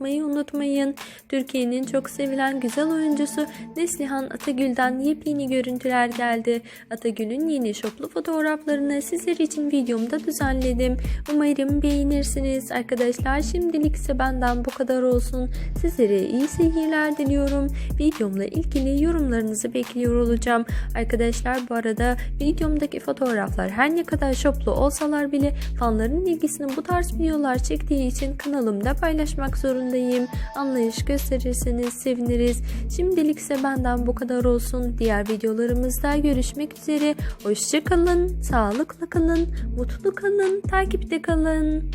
unutmayın. Türkiye'nin çok sevilen güzel oyuncusu Neslihan Atagül'den yepyeni görüntüler geldi. Atagül'ün yeni şoplu fotoğraflarını sizler için videomda düzenledim. Umarım beğenirsiniz arkadaşlar. Şimdilik ise benden bu kadar olsun. Sizlere iyi seyirler diliyorum. Videomla ilgili yorumlarınızı bekliyor olacağım. Arkadaşlar bu arada videomdaki fotoğraflar her ne kadar şoplu olsalar bile fanların ilgisini bu tarz videolar çektiği için kanalımda paylaşmak zorundayım. Anlayış gösterirseniz seviniriz. Şimdilik ise benden bu kadar olsun. Diğer videolarımızda görüşmek üzere. Hoşçakalın, sağlıkla kalın, mutlu kalın, takipte kalın.